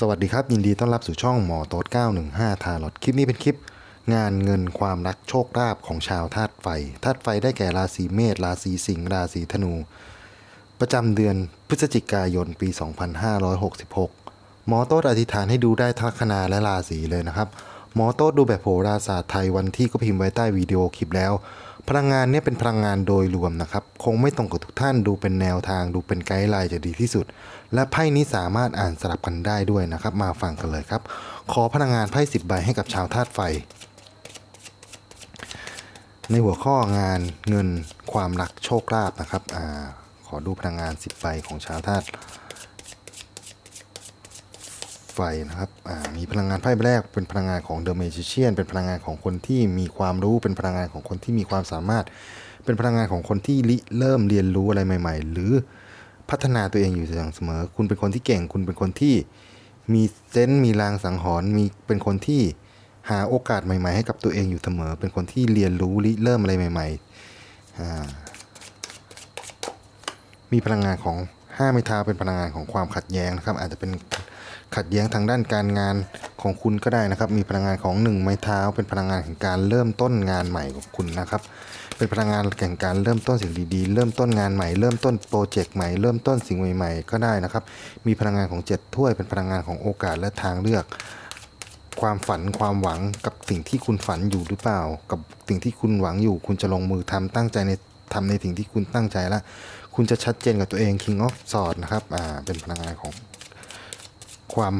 สวัสดีครับ ยินดีต้อนรับสู่ช่องหมอโต๊ด915 ทารอดคลิปนี้เป็นคลิป งานเงินความรักโชคลาภของชาวธาตุไฟธาตุไฟได้แก่ราศีเมษราศีสิงห์ราศีธนู ประจำเดือนพฤศจิกายนปี 2566 หมอโต๊ดอธิษฐานให้ดูได้ทั้งลัคนาและราศีเลยนะครับ หมอโต๊ดดูแบบโหราศาสตร์ไทยวันที่ก็พิมพ์ไว้ใต้วิดีโอคลิปแล้ว พลังงานเนี้เป็นพลังงานโดยรวมนะครับ คงไม่ตรงกับทุกท่านดูเป็นแนวทางดูเป็นไกด์ไลน์จะดีที่สุด และไพ่นี้สามารถอ่านสลับกันได้ด้วยนะครับ มาฟังกันเลยครับ ขอพลังงานไพ่สิบใบให้กับชาวธาตุไฟ ในหัวข้องานเงินความรักโชคลาภนะครับอขอดูพลังงานสิบใบของชาวธาตุ ไฟนะครับมีพลังงานไพ่แรกเป็นพลังงานของเดอะเมจิเชียนเป็นพลังงานของคนที่มีความรู้เป็นพลังงานของคนที่มีความสามารถ เป็นพลังงานของคนที่ริเริ่มเรียนรู้อะไรใหม่ ๆ หรือพัฒนาตัวเองอยู่อย่างเสมอ คุณเป็นคนที่เก่ง คุณเป็นคนที่มีเซนส์มีลางสังหรณ์มีเป็นคนที่หาโอกาสใหม่ ๆ ให้กับตัวเองอยู่เสมอ เป็นคนที่เรียนรู้ริเริ่มอะไรใหม่ๆมีพลังงานของห้าไม้เท้าเป็นพลังงานของความขัดแย้งนะครับ อาจจะเป็น ขัดแย้งทางด้านการงานของคุณก็ได้นะครับ มีพลังงานของหนึ่งไม้เท้า เป็นพลังงานแห่งการเริ่มต้นงานใหม่ของคุณนะครับ เป็นพลังงานแห่งการเริ่มต้นสิ่งดีๆ เริ่มต้นงานใหม่ เริ่มต้นโปรเจกต์ใหม่ เริ่มต้นสิ่งใหม่ ๆ ก็ได้นะครับ มีพลังงานของเจ็ดถ้วย เป็นพลังงานของโอกาสและทางเลือก ความฝันความหวังกับสิ่งที่คุณฝันอยู่หรือเปล่า กับสิ่งที่คุณหวังอยู่ คุณจะลงมือทำตั้งใจในทำในสิ่งที่คุณตั้งใจแล้วคุณจะชัดเจนกับตัวเอง King of Swords นะครับ อ่า เป็นพลังงานของ ความ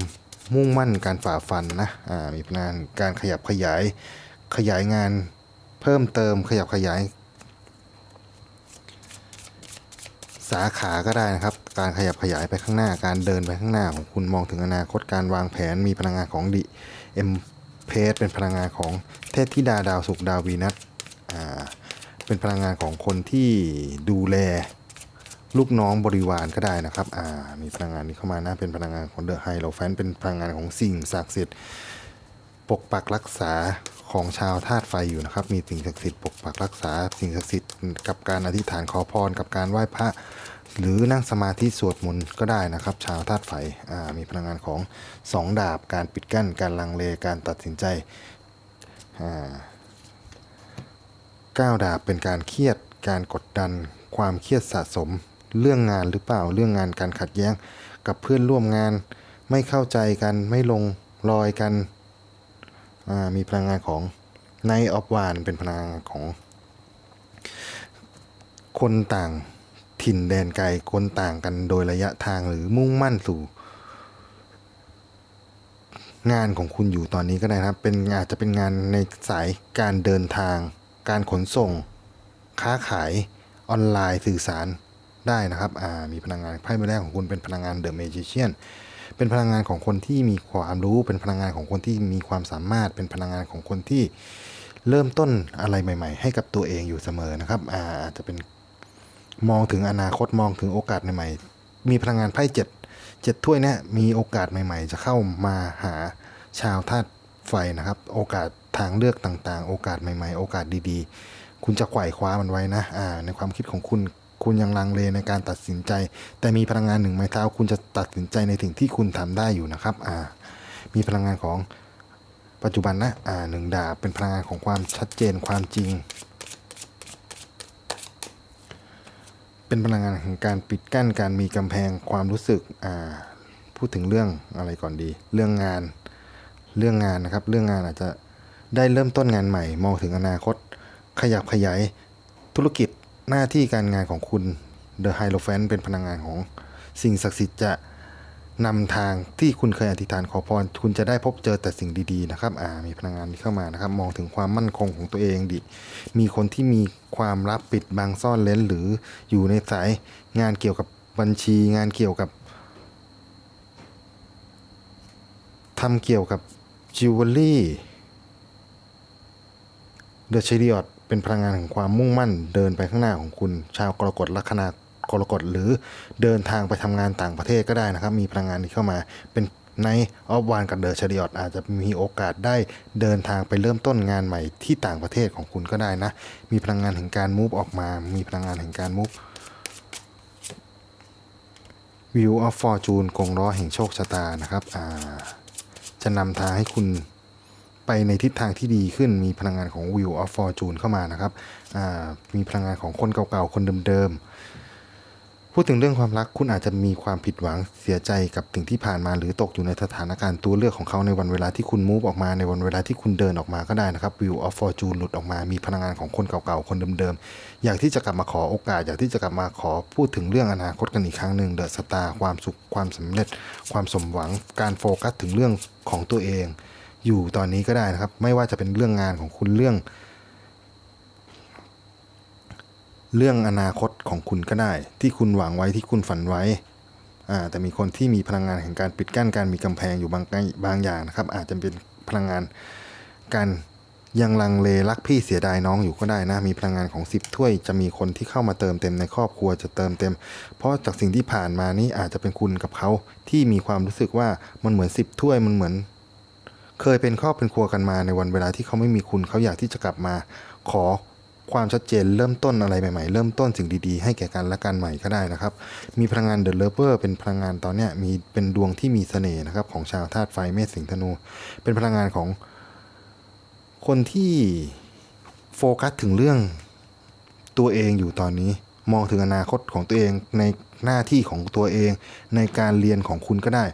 มุ่งมั่นการฝ่าฟันนะมีพลังานการขยับขยายขยายงานเพิ่มเติมขยับขยาย สาขาก็ได้นะครับ การขยับขยายไปข้างหน้าการเดินไปข้างหน้าของคุณมองถึงอนาคตการวางแผนมีพลังงานของดิเอ็มเพสเป็นพลังงานของเทพธิดาดาวศุกดาววีนัสเป็นพลังงานของคนที่ดูแล ลูกน้องบริวารก็ได้นะครับอ่ามีพลังงานนี้เข้ามานะเป็นพลังงานของเดอะไฮโลแฟนเป็นพลังงานของสิ่งศักดิ์สิทธิ์ปกปักรักษาของชาวธาตุไฟอยู่นะครับ มีสิ่งศักดิ์สิทธิ์ปกปักรักษา สิ่งศักดิ์สิทธิ์กับการอธิษฐานขอพรกับการไหว้พระ หรือนั่งสมาธิสวดมนต์ก็ได้นะครับ ชาวธาตุไฟอ่ามีพลังงานของสองดาบ การปิดกั้น การลังเล การตัดสินใจอ่าก้าวดาบเป็นการเครียด การกดดัน ความเครียดสะสม เรื่องงานหรือเปล่าเรื่องงานการขัดแย้ง กับเพื่อนร่วมงาน ไม่เข้าใจกันไม่ลงรอยกันมีพลังงานของในออฟวานเป็นพลังงานของ คนต่างถิ่นแดนไกลคนต่างกันโดยระยะทางหรือมุ่งมั่นสู่ งานของคุณอยู่ตอนนี้ก็ได้นะครับเป็นอาจจะเป็นงานในสายการเดินทาง การขนส่ง ค้าขายออนไลน์สื่อสาร ได้นะครับอ่ามีพลังงานไพ่ใบแรกของคุณเป็นพลังงานเดอะเมจิเชียนเป็นพลังงานของคนที่มีความรู้ เป็นพลังงานของคนที่มีความสามารถ เป็นพลังงานของคนที่เริ่มต้นอะไรใหม่ ๆ ให้กับตัวเองอยู่เสมอนะครับอาอาจจะเป็นมองถึงอนาคตมองถึงโอกาสใหม่ๆ มีพลังงานไพ่เจ็ดเจ็ดถ้วยเนี่ยมีโอกาสใหม่ ๆ จะเข้ามาหาชาวธาตุไฟนะครับ โอกาสทางเลือกต่างๆ โอกาสใหม่ ๆ โอกาสดีๆ คุณจะไขว่คว้ามันไว้นะอ่าในความคิดของคุณคุณยังลังเลในการตัดสินใจ แต่มีพลังงานหนึ่งไม้เท้า คุณจะตัดสินใจในสิ่งที่คุณทำได้อยู่นะครับอ่ามีพลังงานของปัจจุบันนะอ่าหนึ่งดาบเป็นพลังงานของความชัดเจนความจริง เป็นพลังงานของการปิดกั้นการมีกำแพงความรู้สึกอ่าพูดถึงเรื่องอะไรก่อนดี เรื่องงานเรื่องงานนะครับ เรื่องงานอาจจะได้เริ่มต้นงานใหม่ มองถึงอนาคต ขยับขยายธุรกิจหน้าที่การงานของคุณ The h i e r o p h a n t เป็นพลังงานของสิ่งศักดิ์สิทธิ์จะนำทางที่คุณเคยอธิษฐานขอพร คุณจะได้พบเจอแต่สิ่งดีๆนะครับ อ่า มีพลังงานนี้เข้ามานะครับ มองถึงความมั่นคงของตัวเองดิ มีคนที่มีความลับปิดบังซ่อนเล้นหรืออยู่ในสายงานเกี่ยวกับบัญชีงานเกี่ยวกับทำเกี่ยวกับจิวเวลรี่เดอะเชดิออต เป็นพลังงานแห่งความมุ่งมั่นเดินไปข้างหน้าของคุณ ชาวกรกฎลัคนากรกฎหรือเดินทางไปทำงานต่างประเทศก็ได้นะครับ มีพลังงานนี้เข้ามาเป็นในออฟวานกับเดอะเชดิออตอาจจะมีโอกาสได้เดินทางไปเริ่มต้นงานใหม่ที่ต่างประเทศของคุณก็ได้นะ มีพลังงานแห่งการมูฟออกมา มีพลังงานแห่งการมูฟ View of Fortune กงล้อแห่งโชคชะตานะครับจะนำทางให้คุณ ไปในทิศทางที่ดีขึ้นมีพลังงานของ Wheel of Fortune เข้ามานะครับมีพลังงานของคนเก่าๆ คนเดิมๆ พูดถึงเรื่องความรักคุณอาจจะมีความผิดหวังเสียใจกับสิ่งที่ผ่านมา หรือตกอยู่ในสถานการณ์ตัวเลือกของเขาในวันเวลาที่คุณมูฟออกมาในวันเวลาที่คุณเดินออกมาก็ได้นะครับ Wheel of Fortune หลุดออกมา มีพลังงานของคนเก่าๆ คนเดิมๆ อยากที่จะกลับมาขอโอกาส อยากที่จะกลับมาขอพูดถึงเรื่องอนาคตกันอีกครั้งหนึ่งเดอะสตาร์ความสุขความสำเร็จ ความสมหวังการโฟกัสถึงเรื่องของตัวเอง อยู่ตอนนี้ก็ได้นะครับ ไม่ว่าจะเป็นเรื่องงานของคุณเรื่อง เรื่องอนาคตของคุณก็ได้ ที่คุณหวังไว้ที่คุณฝันไว้แต่มีคนที่มีพลังงานแห่งการปิดกั้นการมีกำแพงอยู่บางบางอย่างนะครับ อาจจะเป็นพลังงานการยังลังเลรักพี่เสียดายน้องอยู่ก็ได้นะ มีพลังงานของสิบถ้วย จะมีคนที่เข้ามาเติมเต็มในครอบครัวจะเติมเต็ม เพราะจากสิ่งที่ผ่านมานี่อาจจะเป็นคุณกับเขาที่มีความรู้สึกว่ามันเหมือนสิบถ้วยมันเหมือน เคยเป็นครอบเป็นครัวกันมาในวันเวลาที่เขาไม่มีคุณเขาอยากที่จะกลับมา ขอความชัดเจนเริ่มต้นอะไรใหม่ๆ เริ่มต้นสิ่งดีๆ ให้แก่กันและกันใหม่ก็ได้นะครับ มีพลังงานเดอะเลเวอร์เป็นพลังงานตอนนี้มีเป็นดวงที่มีเสน่ห์นะครับของชาวธาตุไฟเมษสิงห์ธนู เป็นพลังงานของคนที่โฟกัสถึงเรื่องตัวเองอยู่ตอนนี้ มองถึงอนาคตของตัวเองในหน้าที่ของตัวเอง ในการเรียนของคุณก็ได้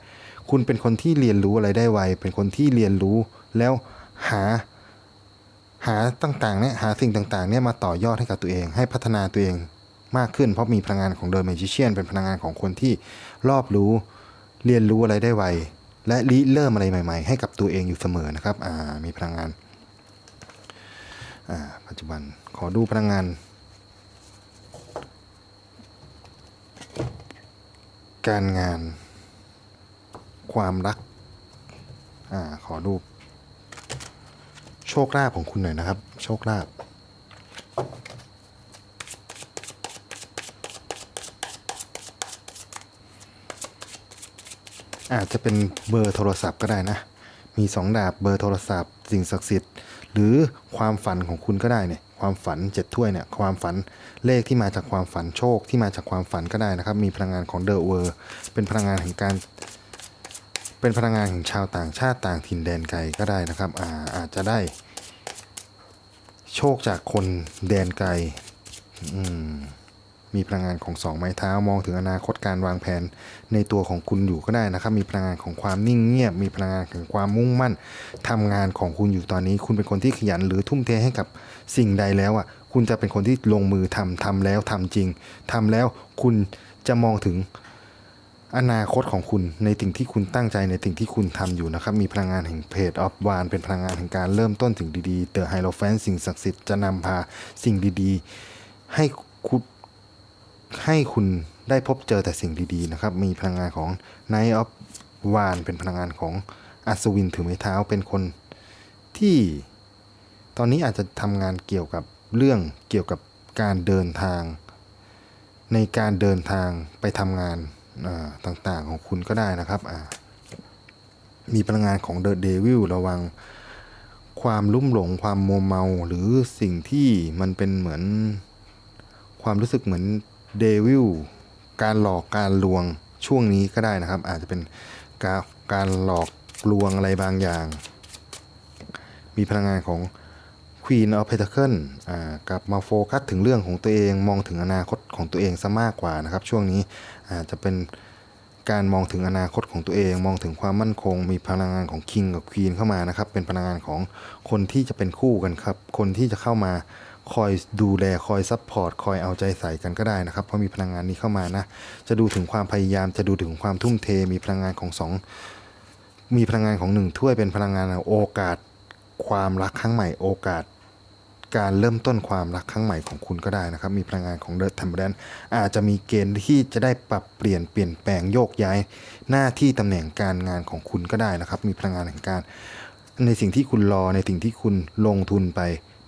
คุณเป็นคนที่เรียนรู้อะไรได้ไว เป็นคนที่เรียนรู้แล้วหาหาต่างๆเนี่ยหาสิ่งต่างๆเนี่ยมาต่อยอดให้กับตัวเอง ให้พัฒนาตัวเองมากขึ้น เพราะมีพลังงานของเดอะเมจิเชียนเป็นพลังงานของคนที่รอบรู้เรียนรู้อะไรได้ไว และริเริ่มอะไรใหม่ ๆ ให้กับตัวเองอยู่เสมอนะครับอ่ามีพลังงานอ่าปัจจุบันขอดูพลังงานการงาน ความรัก อ่า ขอดูป โชคลาภของคุณหน่อยนะครับ โชคลาภอาจจะเป็นเบอร์โทรศัพท์ก็ได้นะ มีสองดาบเบอร์โทรศัพท์ สิ่งศักดิ์สิทธิ์ หรือความฝันของคุณก็ได้เนี่ย ความฝันเจ็ดถ้วยเนี่ย ความฝันเลขที่มาจากความฝันโชคที่มาจากความฝันก็ได้นะครับ มีพลังงานของเดอะเวอร์เป็นพลังงานแห่งการ เป็นพลังงานของชาวต่างชาติต่างถิ่นแดนไกลก็ได้นะครับอาอาจจะได้ โชคจากคนแดนไกลมมีพลังงานของสองไม้เท้ามองถึงอนาคตการวางแผนในตัวของคุณอยู่ก็ได้นะครับ มีพลังงานของความนิ่งเงียบ มีพลังงานของความมุ่งมั่นทำงานของคุณอยู่ตอนนี้ คุณเป็นคนที่ขยันหรือทุ่มเทให้กับสิ่งใดแล้วอะ คุณจะเป็นคนที่ลงมือทำทำแล้วทำจริงทำแล้วคุณจะมองถึง อนาคตของคุณในสิ่งที่คุณตั้งใจในสิ่งที่คุณทำอยู่นะครับ มีพลังงานแห่งเพจออฟวานเป็นพลังงานแห่งการเริ่มต้นสิ่งดีๆเตอไฮโลแฟนสิ่งศักดิ์สิทธิ์จะนำพาสิ่งดีๆ ให้คุณให้คุณได้พบเจอแต่สิ่งดีๆนะครับ มีพลังงานของ Night of วานเป็นพลังงานของอัศวินถือไม้เท้าเป็นคนที่ตอนนี้อาจจะทำงานเกี่ยวกับเรื่องเกี่ยวกับการเดินทาง ในการเดินทางไปทำงาน ต่างๆของคุณก็ได้นะครับมีพลังงานของเดอะเดวิลระวังความลุ่มหลงความโมวเมาหรือสิ่งที่มันเป็นเหมือนความรู้สึกเหมือนเดวิลการหลอกการลวงช่วงนี้ก็ได้นะครับ อาจจะเป็นการการหลอกลวงอะไรบางอย่าง มีพลังงานของ Queen of Pentacle อ่ากลับมาโฟกัสถึงเรื่องของตัวเองมองถึงอนาคตของตัวเองซะมากกว่านะครับ ช่วงนี้อาจจะเป็นการมองถึงอนาคตของตัวเอง มองถึงความมั่นคง มีพลังงานของ King กับ Queen เข้ามานะครับ เป็นพลังงานของคนที่จะเป็นคู่กันครับ คนที่จะเข้ามาคอยดูแลคอยซัพพอร์ตคอยเอาใจใส่กันก็ได้นะครับ เพราะมีพลังงานนี้เข้ามานะ จะดูถึงความพยายามจะดูถึงความทุ่มเท มีพลังงานของสองมีพลังงานของหนึ่งถ้วยเป็นพลังงานโอกาส ความรักครั้งใหม่โอกาส การเริ่มต้นความรักครั้งใหม่ของคุณก็ได้นะครับ มีพลังงานของเดอะทัมเบรนอาจจะมีเกณฑ์ที่จะได้ปรับเปลี่ยนเปลี่ยนแปลงโยกย้าย หน้าที่ตำแหน่งการงานของคุณก็ได้นะครับ มีพลังงานแห่งการ ในสิ่งที่คุณรอในสิ่งที่คุณลงทุนไป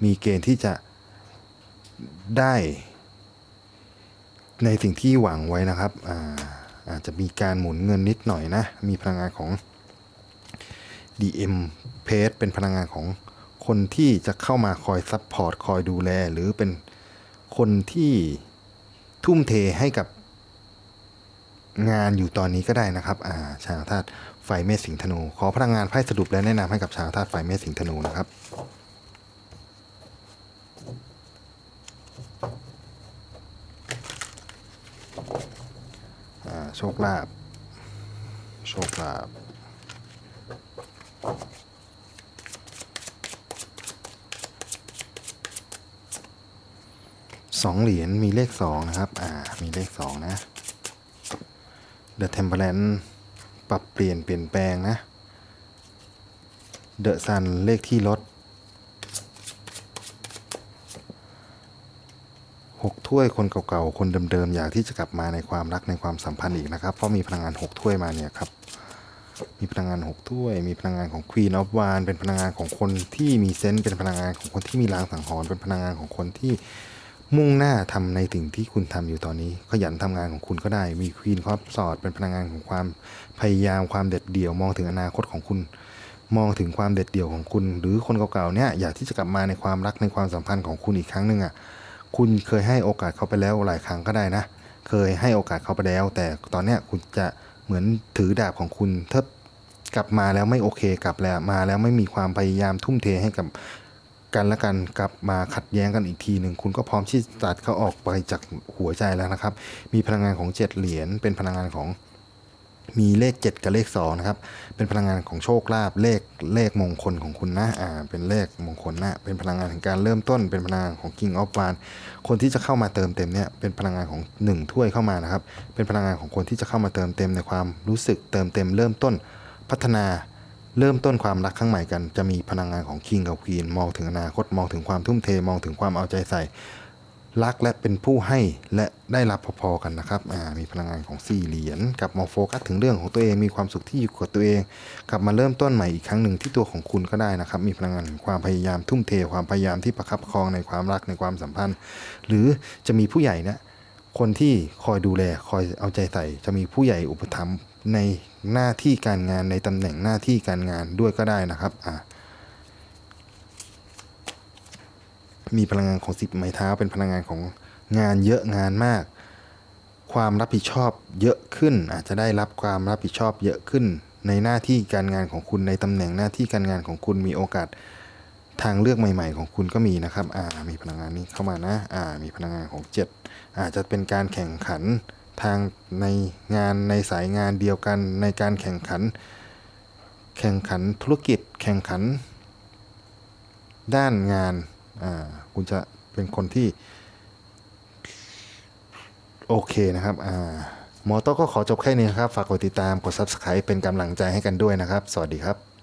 มีเกณฑ์ที่จะได้ ในสิ่งที่หวังไว้นะครับอาอาจจะมีการหมุนเงินนิดหน่อยนะ มีพลังงานของ DM p a g e เป็นพลังงานของคนที่จะเข้ามาคอยซัพพอร์ตคอยดูแล หรือเป็นคนที่ทุ่มเทให้กับงานอยู่ตอนนี้ก็ได้นะครับ อ่า ชาวธาตุไฟเมษสิงธนู ขอพลังงานไพ่สรุปและแนะนำให้กับชาวธาตุไฟเมษสิงธนูนะครับ อ่า โชคลาภ โชคลาภ สองเหรียญมีเลขสองนะครับ อ่า มีเลขสองนะ The Temperance ปรับเปลี่ยนเปลี่ยนแปลงนะ The Sun เลขที่ลดหกถ้วยคนเก่าๆ คนเดิมๆ อยากที่จะกลับมาในความรักในความสัมพันธ์อีกนะครับ เพราะมีพลังงานหกถ้วยมาเนี่ยครับ มีพลังงานหกถ้วย มีพลังงานของ Queen of w a n เป็นพลังงานของคนที่มีเซนส์เป็นพลังงานของคนที่มีลางสังหรณ์เป็นพลังงานของคนที่ มุ่งหน้าทำในสิ่งที่คุณทำอยู่ตอนนี้ ขยันทำงานของคุณก็ได้ มี Queen of s w o r d เป็นพลังงานของความพยายามความเด็ดเดี่ยวมองถึงอนาคตของคุณ มองถึงความเด็ดเดี่ยวของคุณ หรือคนเก่าๆเนี่ยอยากที่จะกลับมาในความรักในความสัมพันธ์ของคุณอีกครั้งหนึ่งอะคุณเคยให้โอกาสเขาไปแล้วหลายครั้งก็ได้นะ เคยให้โอกาสเขาไปแล้ว แต่ตอนเนี้ยคุณจะเหมือนถือดาบของคุณถ้ากลับมาแล้วไม่โอเคกลับแล้วมาแล้วไม่มีความพยายามทุ่มเทให้กับ กันและกันกลับมาขัดแย้งกันอีกทีหนึ่งคุณก็พร้อมที่จะตัดเขาออกไปจากหัวใจแล้วนะครับ มีพลังงานของเจ็ดเหรียญเป็นพลังงานของมีเลข 7 กับเลข2นะครับ เป็นพลังงานของโชคลาภเลขเลขมงคลของคุณนะอ่าเป็นเลขมงคลนะ เป็นพลังงานแห่งการเริ่มต้น เป็นพลังงานของ King of w a n คนที่จะเข้ามาเติมเต็มเนี่ยเป็นพลังงานของ 1 ถ้วยเข้ามานะครับ เป็นพลังงานของคนที่จะเข้ามาเติมเต็มในความรู้สึกเติมเต็มเริ่มต้นพัฒนา เริ่มต้นความรักครั้งใหม่กันจะมีพลังงานของ King กับ Queen มองถึงอนาคตมองถึงความทุ่มเทมองถึงความเอาใจใส่ รักและเป็นผู้ให้และได้รับพอๆกันนะครับมีพลังงานของสี่เหรียญกลับมาโฟกัสถึงเรื่องของตัวเองมีความสุขที่อยู่กับตัวเอง กลับมาเริ่มต้นใหม่อีกครั้งหนึ่งที่ตัวของคุณก็ได้นะครับ มีพลังงานของความพยายามทุ่มเท ความพยายามที่ประคับประคองในความรักในความสัมพันธ์ หรือจะมีผู้ใหญ่นี่ย คนที่คอยดูแลคอยเอาใจใส่ จะมีผู้ใหญ่อุปถัมภ์ในหน้าที่การงานในตำแหน่งหน้าที่การงานด้วยก็ได้นะครับอ่ามีพลังงานของสิบไม้เท้า เป็นพลังงานของงานเยอะงานมาก ความรับผิดชอบเยอะขึ้น อาจจะได้รับความรับผิดชอบเยอะขึ้น ในหน้าที่การงานของคุณในตำแหน่งหน้าที่การงานของคุณมีโอกาส ทางเลือกใหม่ ๆ ของคุณก็มีนะครับอ่ามีพลังงานนี้เข้ามานะอ่ามีพลังงานของเจ็ดอาจจะเป็นการแข่งขันทางในงานในสายงานเดียวกันในการแข่งขัน แข่งขันธุรกิจแข่งขัน ด้านงานอ่าคุณจะเป็นคนที่โอเคนะครับอ่ามอโต้ก็ขอจบแค่นี้นะครับ ฝากกดติดตามกด Subscribe เป็นกำลังใจให้กันด้วยนะครับ สวัสดีครับ